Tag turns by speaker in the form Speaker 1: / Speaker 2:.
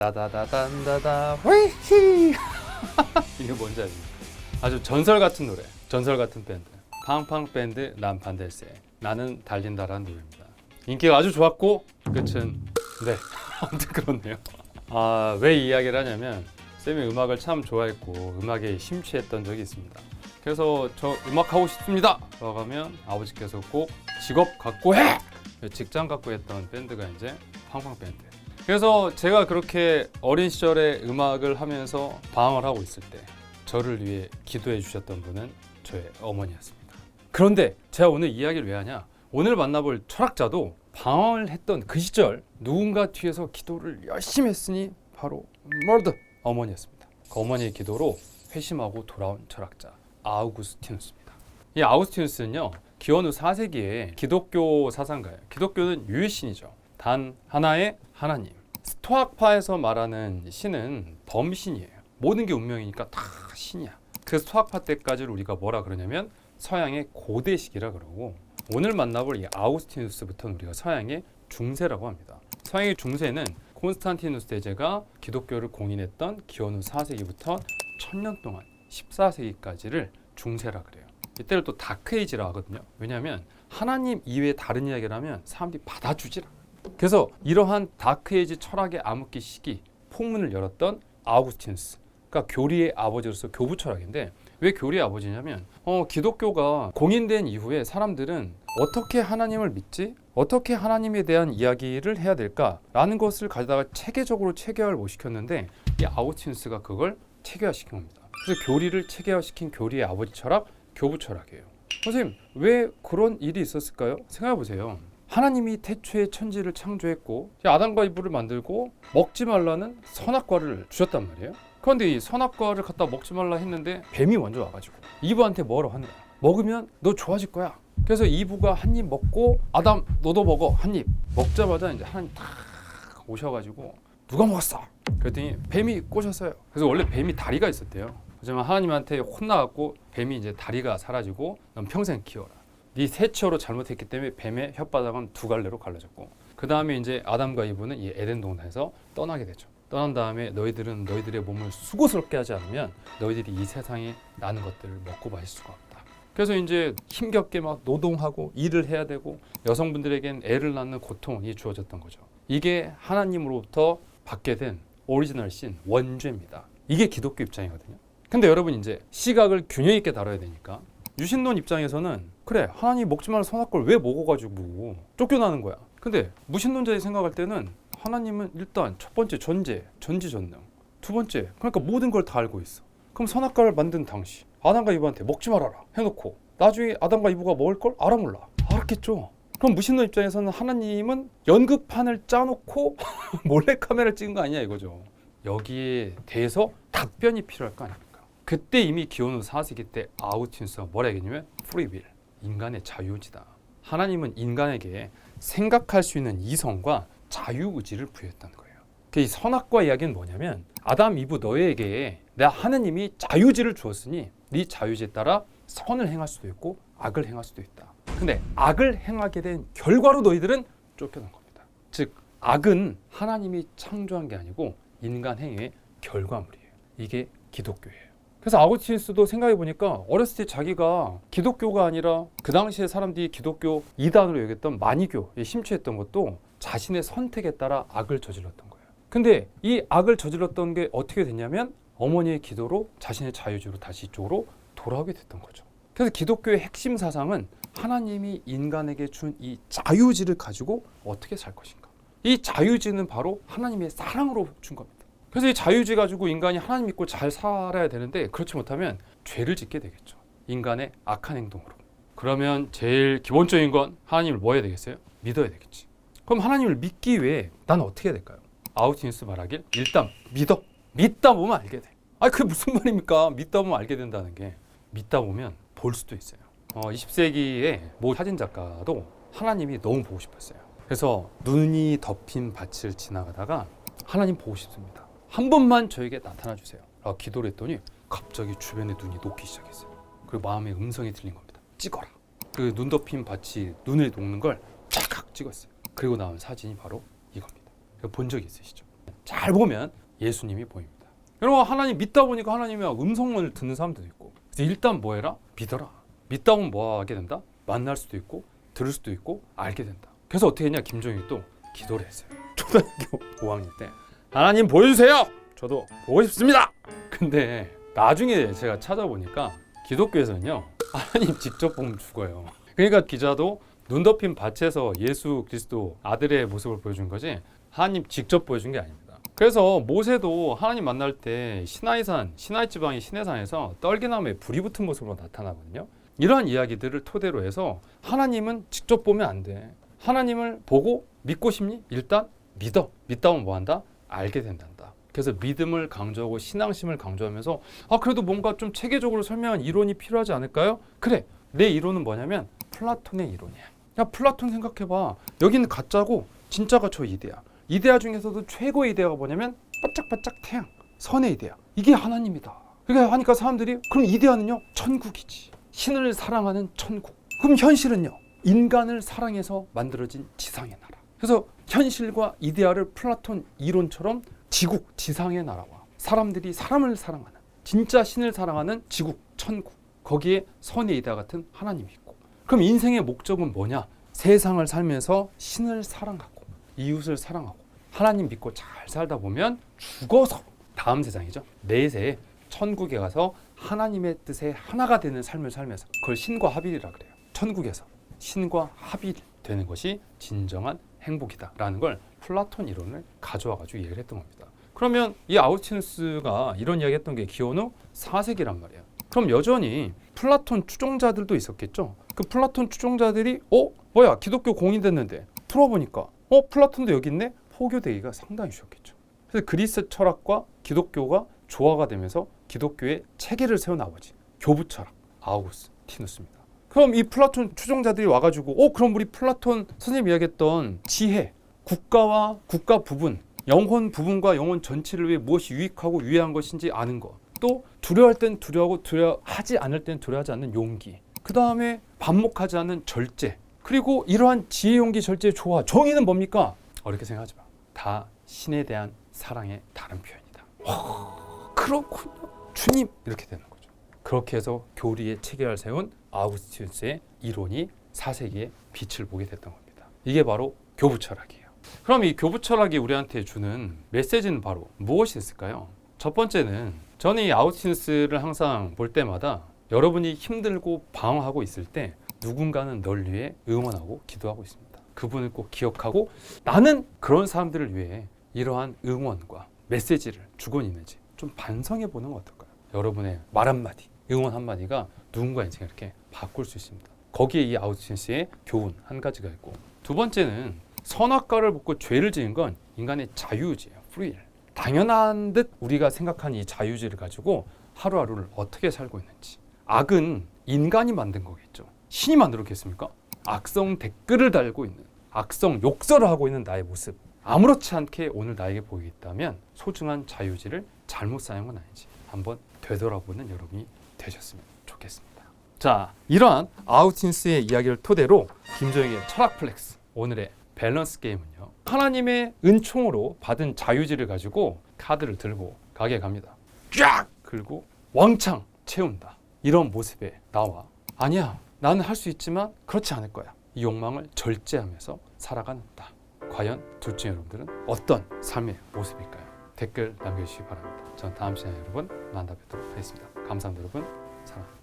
Speaker 1: 다다다단다다 휘히 이게 뭔지 아십니까? 아주 전설 같은 노래, 전설 같은 밴드 팡팡 밴드 난 반댈세 나는 달린다라는 노래입니다. 인기가 아주 좋았고 끝은 네 아무튼 그렇네요. 아왜 이 이야기를 하냐면 쌤이 음악을 참 좋아했고 음악에 심취했던 적이 있습니다. 그래서 저 음악 하고 싶습니다. 라고 하면 아버지께서 꼭 직업 갖고 해! 직장 갖고 했던 밴드가 이제 팡팡 밴드. 그래서 제가 그렇게 어린 시절에 음악을 하면서 방황을 하고 있을 때 저를 위해 기도해 주셨던 분은 저의 어머니였습니다. 그런데 제가 오늘 이야기를 왜 하냐? 오늘 만나볼 철학자도 방황을 했던 그 시절 누군가 뒤에서 기도를 열심히 했으니 바로 머드 어머니였습니다. 그 어머니의 기도로 회심하고 돌아온 철학자 아우구스티누스입니다. 이 아우구스티누스는요 기원후 4세기에 기독교 사상가예요. 기독교는 유일신이죠. 단 하나의 하나님. 스토아파에서 말하는 신은 범신이에요. 모든 게 운명이니까 다 신이야. 그 스토아파 때까지를 우리가 뭐라 그러냐면 서양의 고대식이라 그러고 오늘 만나볼 이 아우구스티누스부터는 우리가 서양의 중세라고 합니다. 서양의 중세는 콘스탄티누스 대제가 기독교를 공인했던 기원 후 4세기부터 1000년 동안 14세기까지를 중세라 그래요. 이때를 또 다크에이지라 하거든요. 왜냐하면 하나님 이외에 다른 이야기를 하면 사람들이 받아주질 않아요. 그래서 이러한 다크에이지 철학의 암흑기 시기 폭문을 열었던 아우구스티누스. 그러니까 교리의 아버지로서 교부 철학인데 왜 교리의 아버지냐면 어, 기독교가 공인된 이후에 사람들은 어떻게 하나님을 믿지? 어떻게 하나님에 대한 이야기를 해야 될까라는 것을 가져다가 체계적으로 체계화를 못 시켰는데 이 아우구스티누스가 그걸 체계화시킨 겁니다. 그래서 교리를 체계화시킨 교리의 아버지 철학, 교부 철학이에요. 선생님 왜 그런 일이 있었을까요? 생각해 보세요. 하나님이 태초에 천지를 창조했고 아담과 이브를 만들고 먹지 말라는 선악과를 주셨단 말이에요. 그런데 이 선악과를 갖다 먹지 말라 했는데 뱀이 먼저 와가지고 이브한테 뭐라고 하는 거야? 먹으면 너 좋아질 거야. 그래서 이브가 한 입 먹고 아담 너도 먹어 한 입 먹자마자 이제 하나님 탁 오셔가지고 누가 먹었어? 그랬더니 뱀이 꼬셨어요. 그래서 원래 뱀이 다리가 있었대요. 하지만 하나님한테 혼나갖고 뱀이 이제 다리가 사라지고 넌 평생 키워라. 네 세처로 잘못했기 때문에 뱀의 혓바닥은 두 갈래로 갈라졌고 그 다음에 이제 아담과 이브는 이 에덴 동산에서 떠나게 되죠. 떠난 다음에 너희들은 너희들의 몸을 수고스럽게 하지 않으면 너희들이 이 세상에 나는 것들을 먹고 마실 수가 없다. 그래서 이제 힘겹게 막 노동하고 일을 해야 되고 여성분들에겐 애를 낳는 고통이 주어졌던 거죠. 이게 하나님으로부터 받게 된 오리지널 신 원죄입니다. 이게 기독교 입장이거든요. 근데 여러분 이제 시각을 균형 있게 다뤄야 되니까 유신론 입장에서는 그래 하나님 먹지 말라 선악과를 왜 먹어가지고 쫓겨나는 거야. 근데 무신론자의 생각할 때는 하나님은 일단 첫 번째 전제 전지전능 두 번째 그러니까 모든 걸 다 알고 있어. 그럼 선악과를 만든 당시 아담과 이브한테 먹지 말아라 해놓고 나중에 아담과 이브가 먹을 걸 알아 몰라 알았겠죠. 그럼 무신론 입장에서는 하나님은 연극판을 짜놓고 몰래 카메라를 찍은 거 아니냐 이거죠. 여기에 대해서 답변이 필요할 거 아닙니까? 그때 이미 기원후 4세기 때 아우틴스가 뭐라 했냐면 프리윌 인간의 자유의지다. 하나님은 인간에게 생각할 수 있는 이성과 자유의지를 부여했다는 거예요. 그이 선악과 이야기는 뭐냐면 아담 이브 너에게 내가 하느님이 자유의지를 주었으니 네 자유의지에 따라 선을 행할 수도 있고 악을 행할 수도 있다. 근데 악을 행하게 된 결과로 너희들은 쫓겨난 겁니다. 즉 악은 하나님이 창조한 게 아니고 인간 행위의 결과물이에요. 이게 기독교예요. 그래서 아우구스티누스도 생각해 보니까 어렸을 때 자기가 기독교가 아니라 그 당시에 사람들이 기독교 이단으로 여겼던 만이교에 심취했던 것도 자신의 선택에 따라 악을 저질렀던 거예요. 근데 이 악을 저질렀던 게 어떻게 됐냐면 어머니의 기도로 자신의 자유주로 다시 이쪽으로 돌아오게 됐던 거죠. 그래서 기독교의 핵심 사상은 하나님이 인간에게 준 이 자유지를 가지고 어떻게 살 것인가. 이 자유지는 바로 하나님의 사랑으로 준 겁니다. 그래서 이 자유지 가지고 인간이 하나님 믿고 잘 살아야 되는데 그렇지 못하면 죄를 짓게 되겠죠. 인간의 악한 행동으로. 그러면 제일 기본적인 건 하나님을 뭐 해야 되겠어요? 믿어야 되겠지. 그럼 하나님을 믿기 위해 난 어떻게 해야 될까요? 아우티누스 말하길 일단 믿어. 믿다 보면 알게 돼. 아 그게 무슨 말입니까? 믿다 보면 알게 된다는 게 믿다 보면 볼 수도 있어요. 어, 20세기의 모 사진 작가도 하나님이 너무 보고 싶었어요. 그래서 눈이 덮인 밭을 지나가다가 하나님 보고 싶습니다. 한 번만 저에게 나타나 주세요. 라고 기도를 했더니 갑자기 주변에 눈이 녹기 시작했어요. 그리고 마음의 음성이 들린 겁니다. 찍어라. 그 눈 덮인 밭이 눈에 녹는 걸 찰칵 찍었어요. 그리고 나온 사진이 바로 이겁니다. 본적 있으시죠? 잘 보면 예수님이 보입니다. 여러분 하나님 믿다 보니까 하나님의 음성을 듣는 사람들도 있고 그래서 일단 뭐 해라? 믿어라. 믿다 보면 뭐 하게 된다? 만날 수도 있고 들을 수도 있고 알게 된다. 그래서 어떻게 했냐? 김종익이 또 기도를 했어요. 초등학교 5학년 때 하나님 보여주세요. 저도 보고 싶습니다. 근데 나중에 제가 찾아보니까 기독교에서는요 하나님 직접 보면 죽어요. 그러니까 기자도 눈 덮인 밭에서 예수 그리스도 아들의 모습을 보여준 거지 하나님 직접 보여준 게 아닙니다. 그래서 모세도 하나님 만날 때 시나이산, 시나이 지방의 시내산에서 떨기나무에 불이 붙은 모습으로 나타나거든요. 이러한 이야기들을 토대로 해서 하나님은 직접 보면 안 돼. 하나님을 보고 믿고 싶니? 일단 믿어. 믿다 보면 뭐 한다? 알게 된단다. 그래서 믿음을 강조하고 신앙심을 강조하면서 아 그래도 뭔가 좀 체계적으로 설명한 이론이 필요하지 않을까요? 그래. 내 이론은 뭐냐면 플라톤의 이론이야. 야 플라톤 생각해봐. 여기는 가짜고 진짜가 저 이데아. 이데아 중에서도 최고의 이데아가 뭐냐면 바짝바짝 태양. 선의 이데아. 이게 하나님이다. 그러니까 하니까 사람들이 그럼 이데아는요 천국이지. 신을 사랑하는 천국. 그럼 현실은요 인간을 사랑해서 만들어진 지상의 나라. 그래서 현실과 이데아를 플라톤 이론처럼 지국 지상의 나라와 사람들이 사람을 사랑하는 진짜 신을 사랑하는 지국 천국 거기에 선의 이데아 같은 하나님이 있고 그럼 인생의 목적은 뭐냐? 세상을 살면서 신을 사랑하고 이웃을 사랑하고 하나님 믿고 잘 살다 보면 죽어서 다음 세상이죠. 내세에 천국에 가서 하나님의 뜻에 하나가 되는 삶을 살면서 그걸 신과 합일이라 그래요. 천국에서 신과 합일 되는 것이 진정한 행복이다라는 걸 플라톤 이론을 가져와 가지고 얘기를 했던 겁니다. 그러면 이 아우스티누스가 이런 이야기 했던 게 기원 후 4세기란 말이에요. 그럼 여전히 플라톤 추종자들도 있었겠죠. 그 플라톤 추종자들이 어 뭐야 기독교 공인됐는데 풀어보니까 어 플라톤도 여기 있네 포교되기가 상당히 쉬웠겠죠. 그래서 그리스 철학과 기독교가 조화가 되면서 기독교의 체계를 세운 아버지 교부 철학 아우구스티누스입니다. 그럼 이 플라톤 추종자들이 와가지고 어 그럼 우리 플라톤 선생님 이야기했던 지혜 국가와 국가 부분 영혼 부분과 영혼 전체를 위해 무엇이 유익하고 유해한 것인지 아는 것. 또 두려워할 땐 두려워하고 두려워하지 않을 땐 두려워하지 않는 용기. 그 다음에 반목하지 않는 절제. 그리고 이러한 지혜, 용기, 절제, 조화. 정의는 뭡니까? 어렵게 생각하지 마. 다 신에 대한 사랑의 다른 표현이다. 와, 그렇군요. 주님 이렇게 되는 거죠. 그렇게 해서 교리의 체계를 세운 아우구스티누스의 이론이 4세기에 빛을 보게 됐던 겁니다. 이게 바로 교부 철학이에요. 그럼 이 교부 철학이 우리한테 주는 메시지는 바로 무엇이 있을까요? 첫 번째는 저는 이 아우스티누스를 항상 볼 때마다 여러분이 힘들고 방황하고 있을 때 누군가는 널 위해 응원하고 기도하고 있습니다. 그분을 꼭 기억하고 나는 그런 사람들을 위해 이러한 응원과 메시지를 주고 있는지 좀 반성해 보는 건 어떨까요? 여러분의 말 한마디, 응원 한마디가 누군가 인생을 이렇게 바꿀 수 있습니다. 거기에 이 아우스티누스의 교훈 한 가지가 있고 두 번째는 선악과를 먹고 죄를 지은 건 인간의 자유의지예요. 프리일. 당연한 듯 우리가 생각한 이 자유의지를 가지고 하루하루를 어떻게 살고 있는지. 악은 인간이 만든 거겠죠. 신이 만들었겠습니까? 악성 댓글을 달고 있는, 악성 욕설을 하고 있는 나의 모습. 아무렇지 않게 오늘 나에게 보이겠다면 소중한 자유의지를 잘못 사용은 아니지. 한번 되돌아보는 여러분이 되셨으면 좋겠습니다. 자, 이러한 아우틴스의 이야기를 토대로 김정희의 철학 플렉스 오늘의 밸런스 게임은요. 하나님의 은총으로 받은 자유지를 가지고 카드를 들고 가게 갑니다. 쫙 긁고 왕창 채운다. 이런 모습에 나와 아니야. 나는 할 수 있지만 그렇지 않을 거야. 이 욕망을 절제하면서 살아가는 나. 과연 둘중 여러분들은 어떤 삶의 모습일까요? 댓글 남겨주시기 바랍니다. 전 다음 시간에 여러분 만나 뵙도록 하겠습니다. 감사합니다 여러분. 사랑합니다.